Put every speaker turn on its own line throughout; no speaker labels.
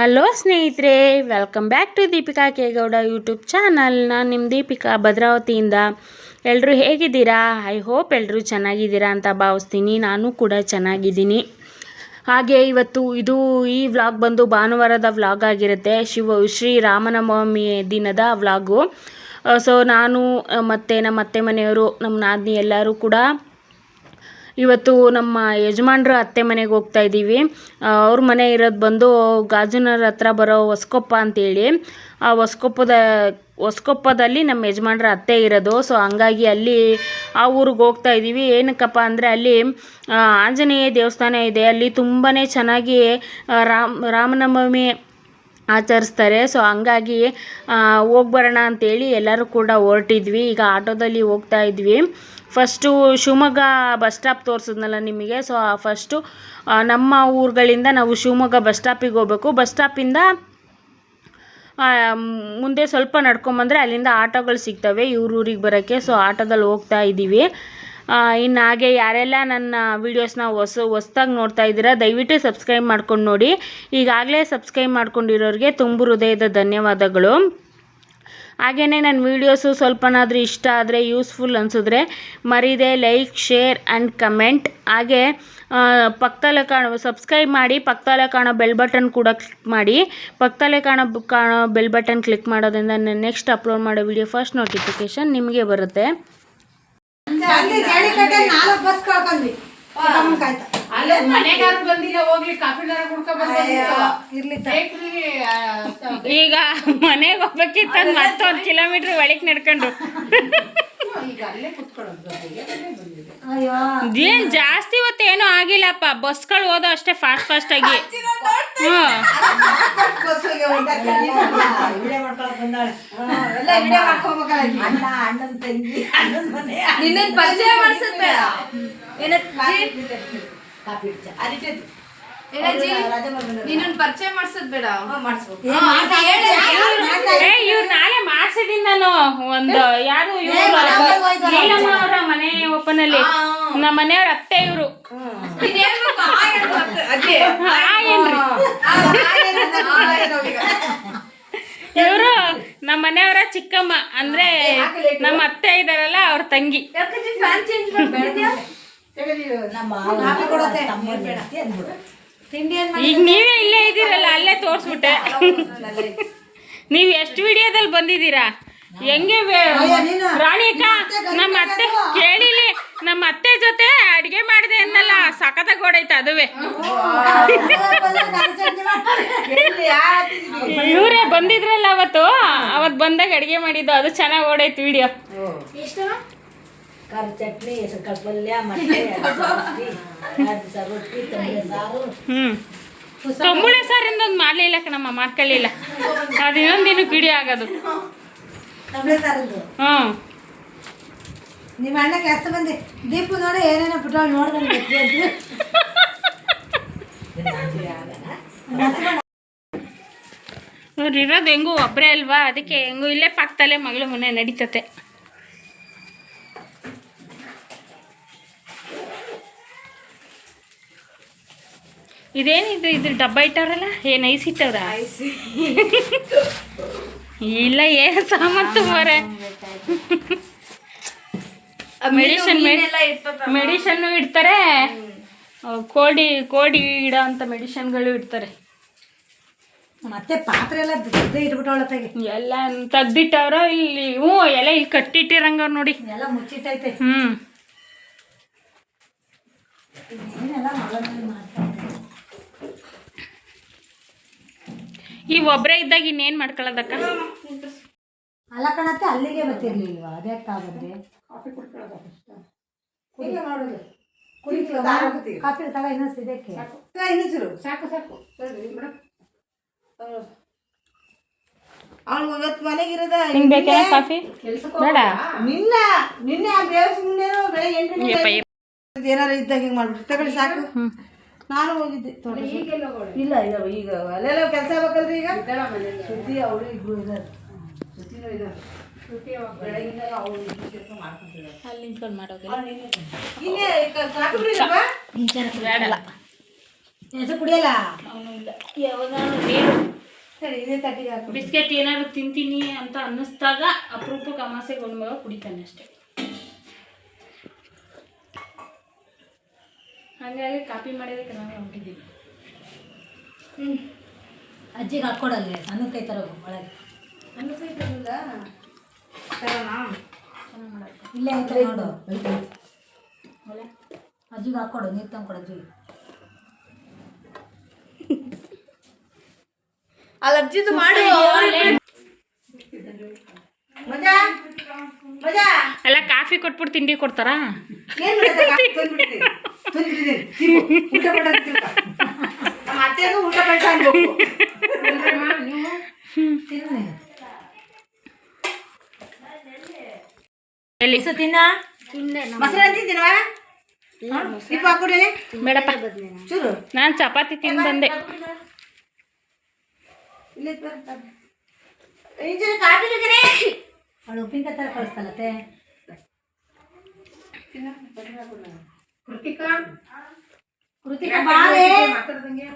Hello ಸ್ನೇಹಿತರೆ welcome back to Deepika Kegowda YouTube channel ನಾನು ನಿಮ್ಮ ದೀಪಿಕಾ ಭದ್ರಾವತಿಯಿಂದ. ಎಲ್ಲರೂ ಹೇಗಿದ್ದೀರಾ? ಐ ಹೋಪ್ ಎಲ್ಲರೂ ಚೆನ್ನಾಗಿದ್ದೀರಾ ಅಂತ ಭಾವಿಸ್ತೀನಿ. ನಾನು ಕೂಡ ಚೆನ್ನಾಗಿದ್ದೀನಿ. ಹಾಗೆ ಇವತ್ತು ಇದು ಈ ವ್ಲಾಗ್ ಬಂದು ಭಾನುವಾರದ ವ್ಲಾಗ್ ಆಗಿರುತ್ತೆ. ಶಿವ, ಶ್ರೀ ರಾಮನವಮಿ ದಿನದ ವ್ಲಾಗು ಸೊ ನಾನು ಮತ್ತು ನಮ್ಮ ಅತ್ತೆ ಮನೆಯವರು, ನಮ್ಮ ನಾದಿನಿ ಎಲ್ಲರೂ ಕೂಡ ಇವತ್ತು ನಮ್ಮ ಯಜಮಾನ್ರ ಅತ್ತೆ ಮನೆಗೆ ಹೋಗ್ತಾ ಇದ್ದೀವಿ. ಅವ್ರ ಮನೆ ಇರೋದು ಬಂದು ಗಾಜನರ ಹತ್ರ ಬರೋ ಹೊಸ್ಕೊಪ್ಪ ಅಂತೇಳಿ. ಆ ಹೊಸ್ಕೊಪ್ಪದ, ಹೊಸ್ಕೊಪ್ಪದಲ್ಲಿ ನಮ್ಮ ಯಜಮಾನ್ರ ಅತ್ತೆ ಇರೋದು. ಸೊ ಹಂಗಾಗಿ ಅಲ್ಲಿ ಆ ಊರಿಗೆ ಹೋಗ್ತಾ ಇದ್ದೀವಿ. ಏನಕ್ಕಪ್ಪ ಅಂದರೆ ಅಲ್ಲಿ ಆಂಜನೇಯ ದೇವಸ್ಥಾನ ಇದೆ. ಅಲ್ಲಿ ತುಂಬಾ ಚೆನ್ನಾಗಿ ರಾಮ್, ರಾಮನವಮಿ ಆಚರಿಸ್ತಾರೆ. ಸೊ ಹಂಗಾಗಿ ಹೋಗ್ಬರೋಣ ಅಂತೇಳಿ ಎಲ್ಲರೂ ಕೂಡ ಹೊರಟಿದ್ವಿ. ಈಗ ಆಟೋದಲ್ಲಿ ಹೋಗ್ತಾ ಇದ್ವಿ. ಫಸ್ಟು ಶಿವಮೊಗ್ಗ ಬಸ್ ಸ್ಟಾಪ್ ತೋರಿಸಿದ್ನಲ್ಲ ನಿಮಗೆ ಸೊ ಫಸ್ಟು ನಮ್ಮ ಊರುಗಳಿಂದ ನಾವು ಶಿವಮೊಗ್ಗ ಬಸ್ ಸ್ಟಾಪಿಗೆ ಹೋಗ್ಬೇಕು. ಬಸ್ ಸ್ಟಾಪಿಂದ ಮುಂದೆ ಸ್ವಲ್ಪ ನಡ್ಕೊಂಬಂದರೆ ಅಲ್ಲಿಂದ ಆಟೋಗಳು ಸಿಗ್ತವೆ ಇವ್ರ ಊರಿಗೆ ಬರೋಕ್ಕೆ ಸೊ ಆಟೋದಲ್ಲಿ ಹೋಗ್ತಾ ಇದ್ದೀವಿ. ಇನ್ನು ಹಾಗೆ ಯಾರೆಲ್ಲ ನನ್ನ ವೀಡಿಯೋಸ್ನ ಹೊಸ, ಹೊಸ್ದಾಗಿ ನೋಡ್ತಾ ಇದ್ದೀರಾ, ದಯವಿಟ್ಟು ಸಬ್ಸ್ಕ್ರೈಬ್ ಮಾಡ್ಕೊಂಡು ನೋಡಿ. ಈಗಾಗಲೇ ಸಬ್ಸ್ಕ್ರೈಬ್ ಮಾಡ್ಕೊಂಡಿರೋರಿಗೆ ತುಂಬು ಹೃದಯದ ಧನ್ಯವಾದಗಳು. ಹಾಗೆಯೇ ನನ್ನ ವೀಡಿಯೋಸು ಸ್ವಲ್ಪನಾದರೂ ಇಷ್ಟ ಆದರೆ ಯೂಸ್ಫುಲ್ ಅನಿಸಿದ್ರೆ ಮರೀದೆ ಲೈಕ್ ಶೇರ್ ಆ್ಯಂಡ್ ಕಮೆಂಟ್ ಹಾಗೆ ಪಕ್ಕದಲ್ಲೇ ಕಾಣೋ ಸಬ್ಸ್ಕ್ರೈಬ್ ಮಾಡಿ ಪಕ್ಕದಲ್ಲೇ ಕಾಣೋ ಬೆಲ್ ಬಟನ್ ಕೂಡ ಕ್ಲಿಕ್ ಮಾಡಿ. ಪಕ್ಕದಲ್ಲೇ ಕಾಣೋ ಕಾಣೋ ಬೆಲ್ ಬಟನ್ ಕ್ಲಿಕ್ ಮಾಡೋದ್ರಿಂದ ನಾನು ನೆಕ್ಸ್ಟ್ ಅಪ್ಲೋಡ್ ಮಾಡೋ ವಿಡಿಯೋ ಫಸ್ಟ್ ನೋಟಿಫಿಕೇಶನ್ ನಿಮಗೆ ಬರುತ್ತೆ.
ಅಲ್ಲಿ
ಮನೆಗಾರು ಬಂದಿಲ್ಲ ಹೋಗ್ಲಿ ಕಾಫಿ ನಾರ
ಈಗ ಮನೆಗೆ ಹೋಗ್ಬೇಕಿತ್ತ ಮತ್ತೊಂದು ಕಿಲೋಮೀಟರ್ ಒಳಗೆ ನಡ್ಕೊಂಡು. ಏನ್ ಜಾಸ್ತಿ ಇವತ್ತು ಏನು ಆಗಿಲ್ಲಪ್ಪ ಬಸ್ಗಳು ಹೋದೋ ಅಷ್ಟೇ ಫಾಸ್ಟ್
ಫಾಸ್ಟ್ ಆಗಿ.
ಹ್ಮ್. ಪರಿಚಯ ಮಾಡಿಸುತ್ತೆ.
ಕಾಪಿ
ಪರಿಚಯ ಮಾಡ್ಸದ್ ಬೇಡ.
ಮಾಡಿಸ್ಬೇಕು.
ಇವ್ರು ನಾಳೆ ಮಾಡ್ಸಿದೀನಿ ನಾನು ಒಂದು ಯಾರು ನೀಲಮ್ಮ ಅವರ. ಮನೆ ಓಪನ್ ಅಲ್ಲಿ ನಮ್ಮ ಮನೆಯವ್ರ ಅತ್ತೆ ಇವರು. ಇವರು ನಮ್ಮ ಮನೆಯವರ ಚಿಕ್ಕಮ್ಮ. ಅಂದ್ರೆ ನಮ್ಮ ಅತ್ತೆ ಇದಾರಲ್ಲ ಅವ್ರ ತಂಗಿ.
ಯಾಕಜ್ಜಿ ಫ್ಯಾನ್ ಚೇಂಜ್
ಈಗ ನೀವೇ ಇಲ್ಲೇ ಇದ್ದೀರಲ್ಲ ಅಲ್ಲೇ ತೋರಿಸ್ಬಿಟ್ಟೆ. ನೀವು ಎಷ್ಟು ವಿಡಿಯೋದಲ್ಲಿ ಬಂದಿದ್ದೀರಾ? ಹೆಂಗೆ
ರಾಣಿಕಾ
ರಾಣಿ ಅಕ್ಕ ನಮ್ಮ ಅತ್ತೆ ಕೇಳಿಲಿ ನಮ್ಮ ಅತ್ತೆ ಜೊತೆ ಅಡಿಗೆ ಮಾಡಿದೆ ಅನ್ನಲ್ಲ ಸಖತ ಓಡೈತೆ ಅದುವೆ. ಇವರೇ ಬಂದಿದ್ರಲ್ಲ ಅವತ್ತು ಅವತ್ತು ಬಂದಾಗ ಅಡಿಗೆ ಮಾಡಿದ್ದು ಅದು ಚೆನ್ನಾಗಿ ಓಡೈತೆ ವಿಡಿಯೋ.
ಖಾರ ಚಟ್ನಿ ಹೆಸರು ಪಲ್ಯ ಮತ್ತೆ ರೊಟ್ಟಿ ತಂದೆ ಸಾರು.
ಹ್ಮ್. ತಂಬುಳೆ ಸಾರಿಂದ ಒಂದು ಮಾಡಲಿಲ್ಲ ಕಣಮ್ಮ ಮಾಡ್ಕೊಳ್ಳಿಲ್ಲ. ಅದು ಇನ್ನೊಂದು ದಿನಕ್ಕೆ ವಿಡಿಯೋ ಆಗೋದು.
ತಂಬಳೆ ಸಾರಿಂದು?
ಹ್ಞೂ
ನಿಮ್ಮ ಅಣ್ಣ ಕೆಲಸ ಬಂದಿ. ದೀಪು ನೋಡಿ ಏನೇನೋ ಪುಟ್ಟವಳು ನೋಡ್ದಂಗೆ
ಇರೋದು ಹೆಂಗೂ ಒಬ್ಬರೇ ಅಲ್ವಾ? ಅದಕ್ಕೆ ಹೆಂಗೂ ಇಲ್ಲೇ ಪಕ್ಕದಲ್ಲೇ ಮಗಳು ಮನೆ ನಡೀತತೆ. ಇದೇನಿದು ಇದು? ಡಬ್ಬ ಇಟ್ಟವ್ರಲ್ಲ? ಏನು ಐಸ್ ಇಟ್ಟವ್ರ? ಇಲ್ಲ ಏ ಸಾಮಂತು ಮರೆ ಮೆಡಿಸನ್. ಮೆಡಿಸನ್ನು ಇಡ್ತಾರೆ. ಕೋಡಿ ಕೋಡಿ ಇಡೋ ಅಂತ ಮೆಡಿಸನ್ಗಳು ಇಡ್ತಾರೆ.
ಮತ್ತೆ ಪಾತ್ರೆ ಎಲ್ಲ ಇಟ್ಬಿಟ್ಟವಳ ತೆಗಿ
ಎಲ್ಲ ತೆಗ್ದಿಟ್ಟವ್ರ ಇಲ್ಲಿ ಹ್ಞೂ ಎಲ್ಲ ಇಲ್ಲಿ ಕಟ್ಟಿಟ್ಟಿರಂಗ ನೋಡಿ.
ಎಲ್ಲ ಮುಚ್ಚಿಟ್ಟೈತೆ.
ಹ್ಞೂ ಈ ಒಬ್ಬರೇ ಇದ್ದಾಗ ಇನ್ನೇನು ಮಾಡ್ಕೊಳ್ಳೋದಕ್ಕ?
ಅಲ್ಲ ಕಣತ್ತೆ ಅಲ್ಲಿಗೆ ಬರ್ತಿರ್ಲಿಲ್ವ? ಅದೇ ಬಂದೆ ಹೀಗೆ ಮಾಡೋದು? ಕುಡಿತೀವಿ. ಕಾಫಿ ತಗ ಇನ್ನೊಂದು ಇದಕ್ಕೆ.
ಸಾಕು. ಸಾಕು ಸರಿ ಮೇಡಮ್.
ಅವಳು ಇವತ್ತು
ಹಿಂಗೆ ಬೇಕೇನ ಕಾಫಿ? ಬೇಡ.
ನಿನ್ನ ಆ ಏನಾರು ಇದ್ದಾಗ ಹಿಂಗೆ ಮಾಡ್ಬಿಟ್ಟು ತಗೊಳ್ಳಿ ಸಾಕು. ನಾನು ಹೋಗಿದ್ದೆ. ತೋಟ ಇಲ್ಲ ಇಲ್ಲ ಈಗ ಅಲ್ಲೆಲ್ಲ ಕೆಲಸ ಆಗ್ಬೇಕಲ್ರಿ ಈಗ? ಸುದ್ದಿ ಅವಳು ಇಬ್ರು ಇದ್ದಾರೆ ಸುದ್ದಿನೂ
ಅಲ್ಲಿ ನಿಂತ್ಕೊಂಡು
ಹೆಸರು ಕುಡಿಯಲ್ಲ?
ಬಿಸ್ಕೆಟ್ ಏನಾದ್ರು ತಿಂತೀನಿ ಅಂತ ಅನ್ನಿಸ್ದಾಗ ಅಪರೂಪಕ್ಕೆ ಅಮಾಸೆಗೆ ಒಂದು ಮಗ ಕುಡಿತಾನೆ ಅಷ್ಟೇ. ಹಾಗಾಗಿ ಕಾಪಿ ಮಾಡೋದಕ್ಕೆ ನಾನು ಹೊಂಟಿದ್ದೀನಿ.
ಅಜ್ಜಿಗೆ ಹಾಕ್ಕೊಡಲ್ಲ ಸಣ್ಣ ಕೈ ತರ ಒಳಗೆ. ಇಲ್ಲೇ ಐತೆ ನೋಡು. ಅಜ್ಜಿಗೆ ಹಾಕ್ಕೊಡು ನೀರು ತಂದ್ಕೊಡು ಅಜ್ಜಿಗೆ.
ಅಲ್ಲಿ ಅಜ್ಜಿದು ಮಾಡಿ.
ಮಜಾ? ಮಜಾ?
ಎಲ್ಲ ಕಾಫಿ ಕೊಟ್ಬಿಟ್ಟು ತಿಂಡಿ ಕೊಡ್ತಾರಾ?
ತಿನ್ನು. ಊಟ ಮಾಡು ಅಂತ ತಿನ್ನು. ನಮ್ಮ ಅತ್ತೆಗೂ ಊಟ ಅನ್ಬೇಕು ತಿನ್ನು. ತಿನ್ನ. ಮೊಸರು
ಬೇಡಪ್ಪ
ಚೂರು.
ನಾನು ಚಪಾತಿ ತಿಂದು ಬಂದೆ
ಇಲ್ಲೇ ಇಂಜಿನ ಕಾಫಿ ಬೇಕನೆ ಅವಳು ಉಪ್ಪಿನಕಾಯಿ ಥರ ಕಳಿಸ್ತಲ್ಲತ್ತೆ
ಕೃತಿಕಾ?
ಕೃತಿಕಾ ಬಾರೆ
ಮಾತಾಡ್ದಂಗೆ?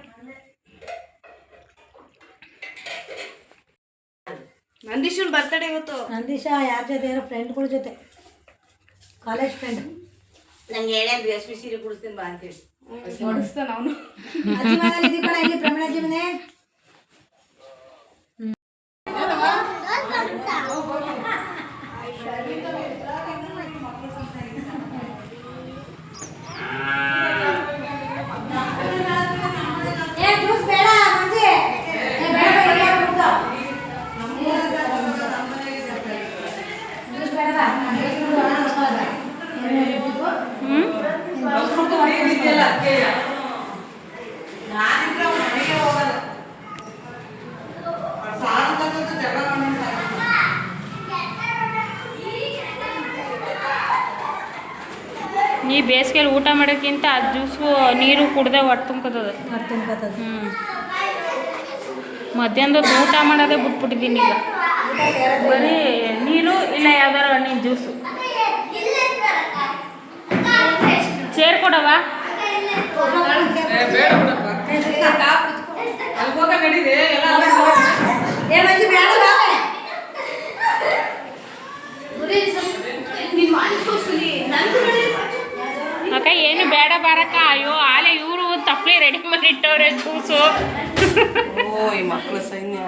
ನಂದೀಶನ್ ಬರ್ತಡೇ ಇವತ್ತು.
ನಂದೀಶ ಯಾರ ಜೊತೆ ಫ್ರೆಂಡ್ ಫ್ರೆಂಡ್ಗಳ ಜೊತೆ. ಕಾಲೇಜ್ ಫ್ರೆಂಡ್
ನಂಗೆ ಹೇಳಿ ಪಿ ಸೀರೆ ಕುಡಿಸ್ತೀನಿ ಬಾ ಅಂತೇಳಿ.
ನೋಡಿಸ್ತಾನ ಅವನು.
ಜೀವನೇ ಇಲ್ಲಿ ಮನೆ ಏ ಜ್ಯೂಸ್ ಬೇಡ ಮಂಜಿ ಏ ಬೇಡ ಬೇಡ ಇಲ್ಲ ಕುಡ್ದು. ಜ್ಯೂಸ್ ಬೇಡ ಬಾ. ಜ್ಯೂಸ್ ಕುಡ್ದು ಒಣ ಕುಡ್ದು. ಏನ್ ಹೇಳ್ಬೇಕು? ಜ್ಯೂಸ್ ಕುಡ್ದು ಒಣ ಕುಡ್ದು.
ನೀ ಬೇಸಿಗೆಲಿ ಊಟ ಮಾಡೋಕ್ಕಿಂತ ಆ ಜ್ಯೂಸು ನೀರು ಕುಡ್ದೆ ಹೊಟ್ಟೆ ತುಂಬ್ಕೊತದ
ಮತ್ತೆ ತುಂಬ್ಕೊತದ.
ಹ್ಞೂ ಮಧ್ಯಾಹ್ನದ ಊಟ ಮಾಡೋದೇ ಬಿಟ್ಬಿಟ್ಟಿದ್ದೀನಿ ಈಗ ಬರೀ ನೀರು ಇಲ್ಲ ಯಾವ್ದಾರು ಹಣ್ಣಿನ ಜ್ಯೂಸು ಚೇರ್ ಕೊಡವ ಅಕ್ಕ ಏನು ಬೇಡ ಬಾರಕ್ಕ. ಅಯ್ಯೋ ಆಲೆ ಇವರು ತಪ್ಪಲೆ ರೆಡಿ ಮಾಡಿ ಇಟ್ಟವ್ರೆ ಜ್ಯೂಸು
ಓ ಈ ಮಕ್ಕಳು ಸೈನ್ಯ.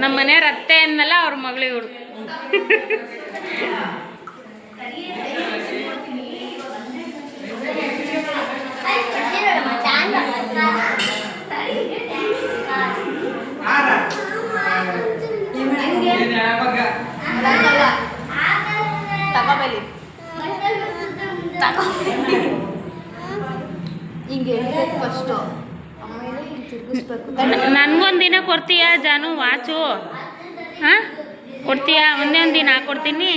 ನಮ್ಮ ಮನೆಯವ್ರ ಅತ್ತೆ ಅನ್ನಲ್ಲ ಅವ್ರ ಮಗಳು ಇವಳು
ತಗೋಬೇಲಿ ಹಿಂಗೆ ಹೇಳ್ಬೇಕು ಫಸ್ಟು ಆಮೇಲೆ ಹಿಂಗೆ ತಿರ್ಗಿಸ್ಬೇಕು
ನನಗೊಂದು ದಿನ ಕೊಡ್ತೀಯ ಜಾನು? ವಾಚು. ಹಾಂ? ಕೊಡ್ತೀಯಾ? ಒಂದೇ ಒಂದು ದಿನ ಕೊಡ್ತೀನಿ.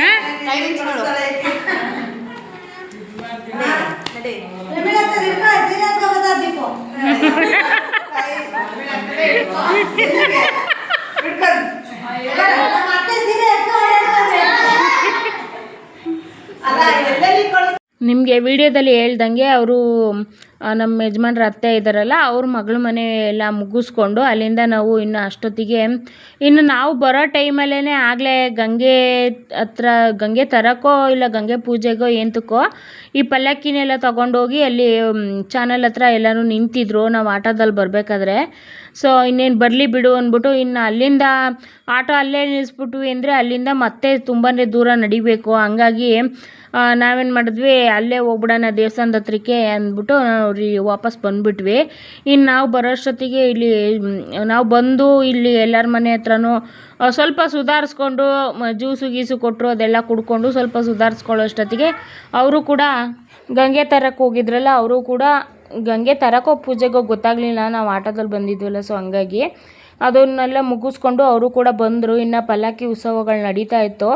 ಹಾಂ?
¡Gracias!
ನಿಮಗೆ ವಿಡಿಯೋದಲ್ಲಿ ಹೇಳ್ದಂಗೆ ಅವರು ನಮ್ಮ ಯಜಮಾನ್ರ ಅತ್ತೆ ಇದ್ದಾರಲ್ಲ ಅವ್ರ ಮಗಳ ಮನೆ ಎಲ್ಲ ಮುಗಿಸ್ಕೊಂಡು ಅಲ್ಲಿಂದ ನಾವು ಇನ್ನು ಅಷ್ಟೊತ್ತಿಗೆ, ಇನ್ನು ನಾವು ಬರೋ ಟೈಮಲ್ಲೇ ಆಗಲೇ ಗಂಗೆ ಹತ್ರ, ಗಂಗೆ ತರಕೋ ಇಲ್ಲ ಗಂಗೆ ಪೂಜೆಗೋ ಎಂತಕ್ಕೋ ಈ ಪಲ್ಲಕ್ಕಿನೆಲ್ಲ ತೊಗೊಂಡೋಗಿ ಅಲ್ಲಿ ಚಾನಲ್ ಹತ್ರ ಎಲ್ಲರೂ ನಿಂತಿದ್ರು, ನಾವು ಆಟೋದಲ್ಲಿ ಬರಬೇಕಾದ್ರೆ. ಸೊ, ಇನ್ನೇನು ಬರಲಿ ಬಿಡು ಅಂದ್ಬಿಟ್ಟು ಇನ್ನು ಅಲ್ಲಿಂದ ಆಟೋ ಅಲ್ಲೇ ನಿಲ್ಲಿಸ್ಬಿಟ್ವಿ ಅಂದರೆ ಅಲ್ಲಿಂದ ಮತ್ತೆ ತುಂಬಾ ದೂರ ನಡಿಬೇಕು. ಹಂಗಾಗಿ ನಾವೇನು ಮಾಡಿದ್ವಿ, ಅಲ್ಲೇ ಹೋಗ್ಬಿಡೋಣ ದೇವಸ್ಥಾನದ ಹತ್ರಕ್ಕೆ ಅಂದ್ಬಿಟ್ಟು ನಾವು ವಾಪಸ್ ಬಂದುಬಿಟ್ವಿ. ಇನ್ನು ನಾವು ಬರೋಷ್ಟೊತ್ತಿಗೆ ಇಲ್ಲಿ ನಾವು ಬಂದು ಇಲ್ಲಿ ಎಲ್ಲರ ಮನೆ ಹತ್ರನೂ ಸ್ವಲ್ಪ ಸುಧಾರಿಸ್ಕೊಂಡು ಜ್ಯೂಸು ಗೀಸು ಕೊಟ್ಟರು ಅದೆಲ್ಲ ಕುಡ್ಕೊಂಡು ಸ್ವಲ್ಪ ಸುಧಾರಿಸ್ಕೊಳ್ಳೋಷ್ಟೊತ್ತಿಗೆ ಅವರು ಕೂಡ ಗಂಗೆ ತರಕ್ಕೆ ಹೋಗಿದ್ರಲ್ಲ, ಅವರು ಕೂಡ ಗಂಗೆ ತರಕೋ ಪೂಜೆಗೋ ಗೊತ್ತಾಗಲಿಲ್ಲ, ನಾವು ಆಟೋದಲ್ಲಿ ಬಂದಿದ್ವಲ್ಲ, ಸೊ ಹಂಗಾಗಿ ಅದನ್ನೆಲ್ಲ ಮುಗಿಸ್ಕೊಂಡು ಅವರು ಕೂಡ ಬಂದರು. ಇನ್ನು ಪಲ್ಲಕ್ಕಿ ಉತ್ಸವಗಳು ನಡೀತಾ ಇತ್ತು.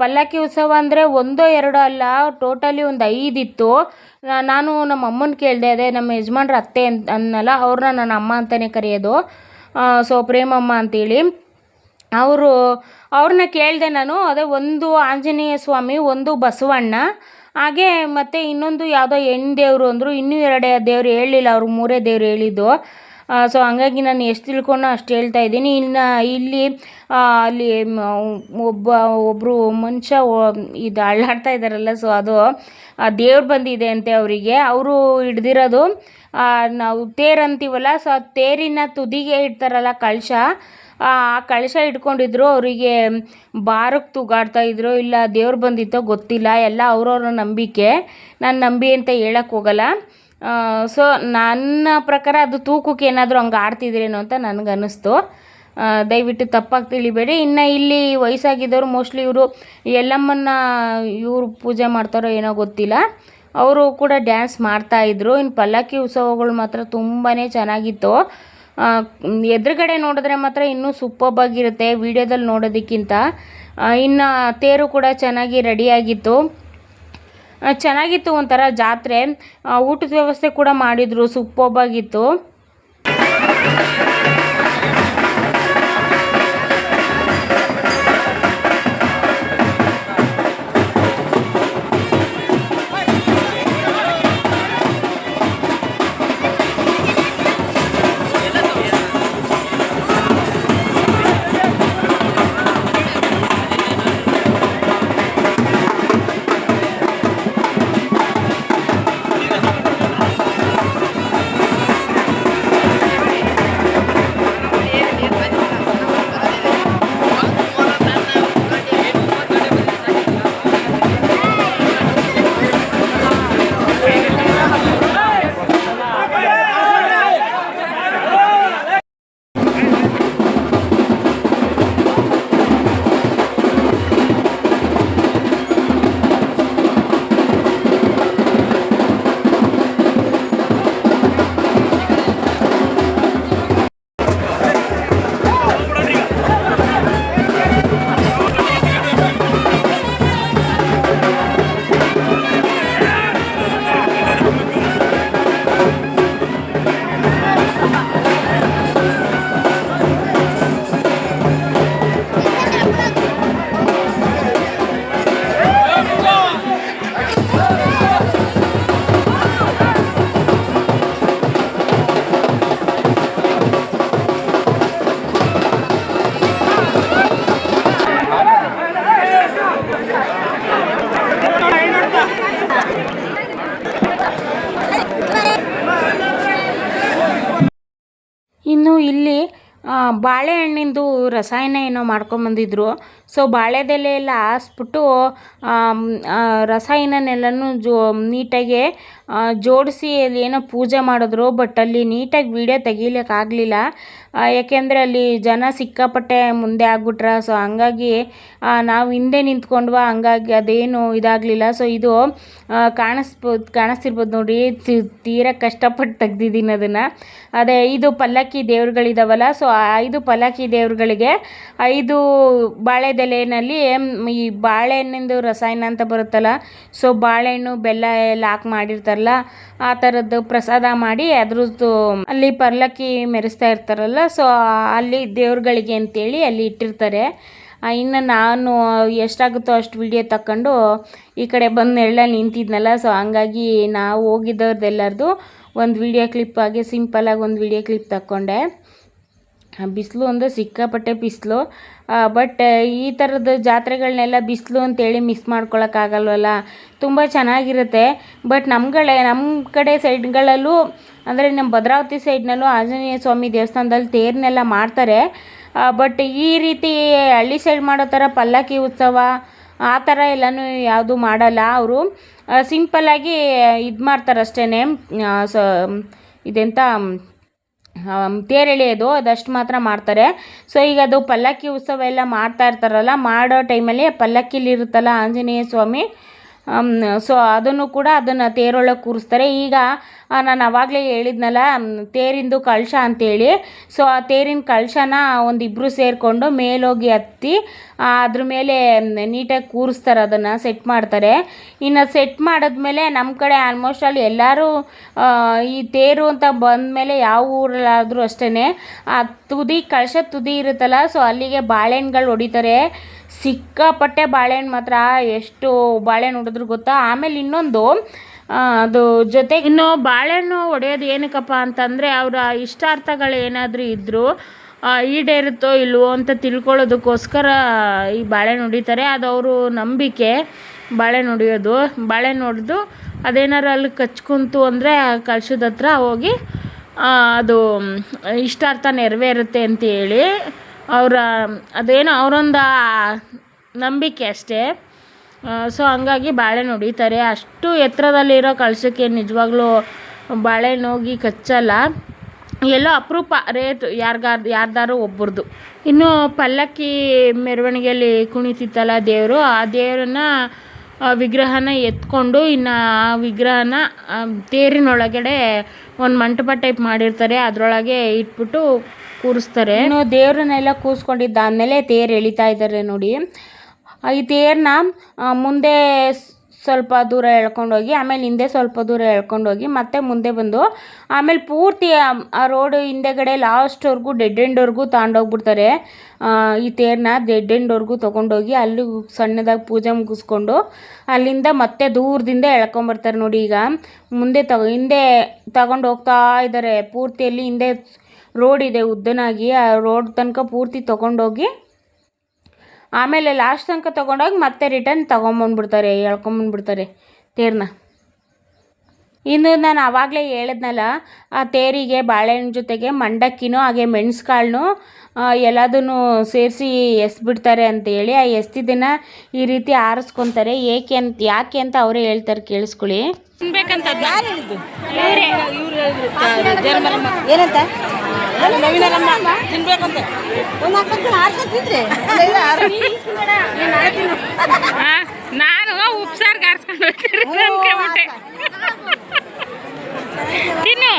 ಪಲ್ಲಕ್ಕಿ ಉತ್ಸವ ಅಂದರೆ ಒಂದೋ ಎರಡೋ ಅಲ್ಲ, ಟೋಟಲಿ ಒಂದು ಐದಿತ್ತು ಇತ್ತು. ನಾನು ನಮ್ಮ ಅಮ್ಮನ ಕೇಳಿದೆ, ಅದೇ ನಮ್ಮ ಯಜಮಾನ್ರ ಅತ್ತೆ ಅಂತ ಅನ್ನಲ್ಲ ಅವ್ರನ್ನ ನನ್ನ ಅಮ್ಮ ಅಂತಲೇ ಕರೆಯೋದು. ಸೊ ಪ್ರೇಮಮ್ಮ ಅಂತೇಳಿ. ಅವರು ಅವ್ರನ್ನ ಕೇಳಿದೆ ನಾನು, ಅದೇ ಒಂದು ಆಂಜನೇಯ ಸ್ವಾಮಿ, ಒಂದು ಬಸವಣ್ಣ. ಹಾಗೆ ಮತ್ತು ಇನ್ನೊಂದು ಯಾವುದೋ ಹೆಣ್ಣು ದೇವರು ಅಂದರು, ಇನ್ನೂ ಎರಡೇ ದೇವರು ಹೇಳಲಿಲ್ಲ ಅವರು ಮೂರೇ ದೇವರು ಹೇಳಿದ್ದು. ಸೊ ಹಂಗಾಗಿ ನಾನು ಎಷ್ಟು ತಿಳ್ಕೊಂಡು ಅಷ್ಟು ಹೇಳ್ತಾ ಇದ್ದೀನಿ. ಇನ್ನು ಇಲ್ಲಿ ಅಲ್ಲಿ ಒಬ್ಬ ಒಬ್ಬರು ಮನುಷ್ಯ ಇದು ಅಳ್ಳಾಡ್ತಾ ಇದ್ದಾರಲ್ಲ ಸೊ ಅದು ದೇವ್ರು ಬಂದಿದೆ ಅಂತೆ ಅವರಿಗೆ. ಅವರು ಹಿಡ್ದಿರೋದು ನಾವು ತೇರು ಅಂತೀವಲ್ಲ ಸೊ ಆ ತೇರಿನ ತುದಿಗೆ ಇಡ್ತಾರಲ್ಲ ಕಳಶ. ಆ ಕಳಶ ಇಟ್ಕೊಂಡಿದ್ರು ಅವರಿಗೆ ಬಾರಕ್ಕೆ ತೂಗಾಡ್ತಾ ಇದ್ರು, ಇಲ್ಲ ದೇವ್ರು ಬಂದಿತ್ತೋ ಗೊತ್ತಿಲ್ಲ, ಎಲ್ಲ ಅವ್ರವ್ರ ನಂಬಿಕೆ. ನಾನು ನಂಬಿ ಅಂತ ಹೇಳಕ್ಕೆ ಹೋಗಲ್ಲ. ಸೊ ನನ್ನ ಪ್ರಕಾರ ಅದು ತೂಕಕ್ಕೆ ಏನಾದರೂ ಹಂಗೆ ಆಡ್ತಿದ್ರೇನೋ ಅಂತ ನನಗೆ ಅನ್ನಿಸ್ತು ದಯವಿಟ್ಟು ತಪ್ಪಾಗಿ ತಿಳಿಬೇಡಿ. ಇನ್ನು ಇಲ್ಲಿ ವಯಸ್ಸಾಗಿದ್ದವರು ಮೋಸ್ಟ್ಲಿ ಇವರು ಎಲ್ಲಮ್ಮನ್ನ ಇವರು ಪೂಜೆ ಮಾಡ್ತಾರೋ ಏನೋ ಗೊತ್ತಿಲ್ಲ. ಅವರು ಕೂಡ ಡ್ಯಾನ್ಸ್ ಮಾಡ್ತಾಯಿದ್ರು ಇನ್ನು ಪಲ್ಲಕ್ಕಿ ಉತ್ಸವಗಳು ಮಾತ್ರ ತುಂಬಾ ಚೆನ್ನಾಗಿತ್ತು. ಎದುರುಗಡೆ ನೋಡಿದ್ರೆ ಮಾತ್ರ ಇನ್ನೂ ಸೂಪರ್ಬಾಗಿರುತ್ತೆ ವಿಡಿಯೋದಲ್ಲಿ ನೋಡೋದಕ್ಕಿಂತ. ಇನ್ನು ತೇರು ಕೂಡ ಚೆನ್ನಾಗಿ ರೆಡಿಯಾಗಿತ್ತು ಚೆನ್ನಾಗಿತ್ತು ಒಂಥರ ಜಾತ್ರೆ. ಊಟದ ವ್ಯವಸ್ಥೆ ಕೂಡ ಮಾಡಿದರು ಸೂಪರ್ಬಾಗಿತ್ತು. ರಸಾಯನ ಏನೋ ಮಾಡ್ಕೊಂಬಂದಿದ್ರು. ಸೊ ಬಾಳೆದೆಲೆ ಎಲ್ಲ ಹಾಸ್ಬಿಟ್ಟು ರಸಾಯನನೆಲ್ಲನೂ ಜೋ ನೀಟಾಗಿ ಜೋಡಿಸಿ ಅಲ್ಲಿ ಏನೋ ಪೂಜೆ ಮಾಡಿದ್ರು ಬಟ್ ಅಲ್ಲಿ ನೀಟಾಗಿ ವೀಡಿಯೋ ತೆಗಿಲಿಕ್ಕಾಗಲಿಲ್ಲ. ಯಾಕೆಂದರೆ ಅಲ್ಲಿ ಜನ ಸಿಕ್ಕಾಪಟ್ಟೆ ಮುಂದೆ ಆಗ್ಬಿಟ್ರ ಸೊ ಹಂಗಾಗಿ ನಾವು ಹಿಂದೆ ನಿಂತ್ಕೊಂಡ್ವ, ಹಂಗಾಗಿ ಅದೇನು ಇದಾಗಲಿಲ್ಲ. ಸೊ ಇದು ಕಾಣಿಸ್ಬೋದು, ಕಾಣಿಸ್ತಿರ್ಬೋದು ನೋಡಿ ತೀರಾ ಕಷ್ಟಪಟ್ಟು ತೆಗ್ದಿದ್ದೀನಿ ಅದನ್ನು. ಅದೇ ಐದು ಪಲ್ಲಕ್ಕಿ ದೇವ್ರುಗಳಿದಾವಲ್ಲ ಸೊ ಆ ಐದು ಪಲ್ಲಕ್ಕಿ ದೇವ್ರುಗಳಿಗೆ ಐದು ಬಾಳೆದೆಲೆಯಲ್ಲಿ ಈ ಬಾಳೆಹಣ್ಣಿಂದು ರಸಾಯನ ಅಂತ ಬರುತ್ತಲ್ಲ ಸೊ ಬಾಳೆಹಣ್ಣು ಬೆಲ್ಲ ಎಲ್ಲ ಹಾಕಿ ಮಾಡಿರ್ತಾರಲ್ಲ ಆ ಥರದ್ದು ಪ್ರಸಾದ ಮಾಡಿ ಅದ್ರದ್ದು ಅಲ್ಲಿ ಪರ್ಲಕ್ಕಿ ಮೆರೆಸ್ತಾ ಇರ್ತಾರಲ್ಲ ಸೊ ಅಲ್ಲಿ ದೇವ್ರುಗಳಿಗೆ ಅಂತೇಳಿ ಅಲ್ಲಿ ಇಟ್ಟಿರ್ತಾರೆ. ಇನ್ನು ನಾನು ಎಷ್ಟಾಗುತ್ತೋ ಅಷ್ಟು ವಿಡಿಯೋ ತಕ್ಕೊಂಡು ಈ ಕಡೆ ಬಂದು ಎಲ್ಲ ನಿಂತಿದ್ನಲ್ಲ ಸೊ ಹಂಗಾಗಿ ನಾವು ಹೋಗಿದ್ದವ್ರದ್ದೆಲ್ಲರದು ಒಂದು ವಿಡಿಯೋ ಕ್ಲಿಪ್ ಸಿಂಪಲಾಗಿ ಒಂದು ವಿಡಿಯೋ ಕ್ಲಿಪ್ ತಕ್ಕೊಂಡೆ ಬಿಸಿಲು ಅಂದರೆ ಸಿಕ್ಕಾಪಟ್ಟೆ ಬಿಸಿಲು. ಬಟ್ ಈ ಥರದ ಜಾತ್ರೆಗಳನ್ನೆಲ್ಲ ಬಿಸಿಲು ಅಂತೇಳಿ ಮಿಸ್ ಮಾಡ್ಕೊಳ್ಳೋಕ್ಕಾಗಲ್ವಲ್ಲ ತುಂಬ ಚೆನ್ನಾಗಿರುತ್ತೆ. ಬಟ್ ನಮ್ಗಳೇ ನಮ್ಮ ಕಡೆ ಸೈಡ್ಗಳಲ್ಲೂ, ಅಂದರೆ ನಮ್ಮ ಭದ್ರಾವತಿ ಸೈಡ್ನಲ್ಲೂ ಆಂಜನೇಯ ಸ್ವಾಮಿ ದೇವಸ್ಥಾನದಲ್ಲಿ ತೇರನ್ನೆಲ್ಲ ಮಾಡ್ತಾರೆ. ಬಟ್ ಈ ರೀತಿ ಹಳ್ಳಿ ಸೈಡ್ ಮಾಡೋ ಥರ ಪಲ್ಲಕ್ಕಿ ಉತ್ಸವ, ಆ ಥರ ಎಲ್ಲನೂ ಯಾವುದು ಮಾಡಲ್ಲ ಅವರು. ಸಿಂಪಲ್ಲಾಗಿ ಇದು ಮಾಡ್ತಾರೆ ಅಷ್ಟೇ ಸ, ಇದೆಂತ? ಆಮ್, ತೇರು ಎಳೆಯೋದು ಅದಷ್ಟು ಮಾತ್ರ ಮಾಡ್ತಾರೆ. ಸೊ ಈಗ ಅದು ಪಲ್ಲಕ್ಕಿ ಉತ್ಸವ ಎಲ್ಲ ಮಾಡ್ತಾ ಇರ್ತಾರಲ್ಲ ಮಾಡೋ ಟೈಮಲ್ಲಿ ಪಲ್ಲಕ್ಕಿಲಿ ಇರುತ್ತಲ್ಲ ಆಂಜನೇಯ ಸ್ವಾಮಿ ಸೊ ಅದನ್ನು ಕೂಡ ಅದನ್ನು ತೇರೊಳಗೆ ಕೂರಿಸ್ತಾರೆ. ಈಗ ನಾನು ಆವಾಗಲೇ ಹೇಳಿದ್ನಲ್ಲ ತೇರಿಂದು ಕಳಶ ಅಂತೇಳಿ. ಸೊ, ಆ ತೇರಿನ ಕಳಶನ ಒಂದಿಬ್ಬರು ಸೇರಿಕೊಂಡು ಮೇಲೋಗಿ ಹತ್ತಿ ಅದ್ರ ಮೇಲೆ ನೀಟಾಗಿ ಕೂರಿಸ್ತಾರೆ ಅದನ್ನು ಸೆಟ್ ಮಾಡ್ತಾರೆ. ಇನ್ನು ಸೆಟ್ ಮಾಡಿದ್ಮೇಲೆ ನಮ್ಮ ಕಡೆ ಆಲ್ಮೋಸ್ಟ್ ಅಲ್ಲಿ ಎಲ್ಲರೂ ಈ ತೇರು ಅಂತ ಬಂದಮೇಲೆ ಯಾವ ಊರಲ್ಲಾದರೂ ಅಷ್ಟೇ ಆ ತುದಿ ಕಳಶ ತುದಿ ಇರುತ್ತಲ್ಲ, ಸೊ ಅಲ್ಲಿಗೆ ಬಾಳೆಹಣ್ಣುಗಳು ಹೊಡಿತಾರೆ. ಸಿಕ್ಕಾಪಟ್ಟೆ ಬಾಳೆಹಣ್ಣು ಮಾತ್ರ. ಎಷ್ಟು ಬಾಳೆಹಣ್ಣು ಹೊಡೆದ್ರು ಗೊತ್ತಾ? ಆಮೇಲೆ ಇನ್ನೊಂದು ಅದು ಜೊತೆಗೆ ಇನ್ನು ಬಾಳೆಹಣ್ಣು ಹೊಡೆಯೋದು ಏನಕ್ಕಪ್ಪ ಅಂತಂದರೆ ಅವರ ಇಷ್ಟಾರ್ಥಗಳು ಏನಾದರೂ ಇದ್ದರೂ ಈಡೇರುತ್ತೋ ಇಲ್ವೋ ಅಂತ ತಿಳ್ಕೊಳ್ಳೋದಕ್ಕೋಸ್ಕರ ಈ ಬಾಳೆಹಣ್ಣು ಹೊಡಿತಾರೆ ಅದು ಅವರು ನಂಬಿಕೆ, ಬಾಳೆಹಣ್ಣು ಹೊಡೆಯೋದು ಬಾಳೆಹಣ್ಣು ಹೊಡೆದು ಅದೇನಾರು ಅಲ್ಲಿ ಕಚ್ಕೊಂತು ಅಂದರೆ ಹತ್ರ ಹೋಗಿ ಅದು ಇಷ್ಟಾರ್ಥ ನೆರವೇರುತ್ತೆ ಅಂತ ಹೇಳಿ ಅವರ, ಅದೇನೋ ಅವರೊಂದು ನಂಬಿಕೆ ಅಷ್ಟೇ. ಸೊ ಹಂಗಾಗಿ ಬಾಳೆಹಣ್ಣು ಹೊಡಿತಾರೆ ಅಷ್ಟು ಎತ್ತರದಲ್ಲಿರೋ ಕಳಶಕ್ಕೆ ನಿಜವಾಗ್ಲೂ ಬಾಳೆಹಣ್ಣು ಹೋಗಿ ಕಚ್ಚಲ್ಲ. ಎಲ್ಲೋ ಅಪರೂಪ ರೇಟ್ ಯಾರಿಗಾರ್, ಯಾರ್ದಾರು ಒಬ್ಬರದು ಇನ್ನು ಪಲ್ಲಕ್ಕಿ ಮೆರವಣಿಗೆಯಲ್ಲಿ ಕುಣಿತಿತ್ತಲ್ಲ ದೇವರು, ಆ ದೇವರನ್ನ ವಿಗ್ರಹನ ಎತ್ಕೊಂಡು ಇನ್ನು ಆ ವಿಗ್ರಹನ ತೇರಿನೊಳಗಡೆ ಒಂದು ಮಂಟಪ ಟೈಪ್ ಮಾಡಿರ್ತಾರೆ. ಅದರೊಳಗೆ ಇಟ್ಬಿಟ್ಟು ಕೂರಿಸ್ತಾರೆ. ಇನ್ನು ದೇವ್ರನ್ನೆಲ್ಲ ಕೂರಿಸ್ಕೊಂಡಿದ್ದಾದಮೇಲೆ ತೇರು ಎಳಿತಾ ಇದ್ದಾರೆ ನೋಡಿ. ಈ ತೇರನ್ನ ಮುಂದೆ ಸ್ವಲ್ಪ ದೂರ ಎಳ್ಕೊಂಡೋಗಿ, ಆಮೇಲೆ ಹಿಂದೆ ಸ್ವಲ್ಪ ದೂರ ಎಳ್ಕೊಂಡೋಗಿ ಮತ್ತೆ ಮುಂದೆ ಬಂದು, ಆಮೇಲೆ ಪೂರ್ತಿ, ಆ- ರೋಡ್ ಹಿಂದೆಗಡೆ ಲಾಸ್ಟ್ವರೆಗೂ ಡೆಡ್ ಎಂಡ್ವರೆಗೂ ತಗೊಂಡೋಗ್ಬಿಡ್ತಾರೆ ಈ ತೇರನ್ನ ಡೆಡ್ ಎಂಡ್ವರೆಗೂ ತೊಗೊಂಡೋಗಿ ಅಲ್ಲಿ ಸಣ್ಣದಾಗಿ ಪೂಜೆ ಮುಗಿಸ್ಕೊಂಡು, ಅಲ್ಲಿಂದ ಮತ್ತೆ ದೂರದಿಂದ ಎಳ್ಕೊಂಬರ್ತಾರೆ ನೋಡಿ ಈಗ. ಮುಂದೆ ತಗೋ, ಹಿಂದೆ ತಗೊಂಡು ಹೋಗ್ತಾ ಇದ್ದಾರೆ. ಪೂರ್ತಿಯಲ್ಲಿ ಹಿಂದೆ ರೋಡ್ ಇದೆ ಉದ್ದನಾಗಿ, ಆ ರೋಡ್ ತನಕ ಪೂರ್ತಿ ತೊಗೊಂಡೋಗಿ, ಆಮೇಲೆ ಲಾಸ್ಟ್ ತನಕ ತೊಗೊಂಡೋಗಿ ಮತ್ತೆ ರಿಟರ್ನ್ ತೊಗೊಂಬಂದ್ಬಿಡ್ತಾರೆ, ಎಳ್ಕೊಂಬಂದ್ಬಿಡ್ತಾರೆ ತೇರನ್ನ ಇನ್ನು ನಾನು ಆವಾಗಲೇ ಹೇಳಿದ್ನಲ್ಲ, ಆ ತೇರಿಗೆ, ಬಾಳೆಹಣ್ಣು ಜೊತೆಗೆ ಮಂಡಕ್ಕಿನೂ, ಹಾಗೆ ಮೆಣಸುಕಾಳನ್ನು ಎಲ್ಲದನ್ನು ಸೇರಿಸಿ ಎಸ್ಬಿಡ್ತಾರೆ ಅಂತೇಳಿ ಆ ಎಸ್ತಿದ್ದನ್ನು ಈ ರೀತಿ ಆರಿಸ್ಕೊತಾರೆ. ಏಕೆ ಅಂತ, ಯಾಕೆ ಅಂತ ಅವರೇ ಹೇಳ್ತಾರೆ, ಕೇಳಿಸ್ಕೊಳ್ಳಿ. ತಿನ್ಬೇಕಂತ
ಏನಂತ? ತಿನ್ಬೇಕಂತ. ಹಾಕಂತ ಆಡ್ಸತ್ತಿದ್ರೆ
ನಾನು ಉಪ್ಸಾರು ಗಾರ್ಸ್ಕೊಂಡು ಹೋಗ್ತೀನಿ ಅನ್ಕೊಂಬಿಟ್ಟೆ ತಿನ್ನು.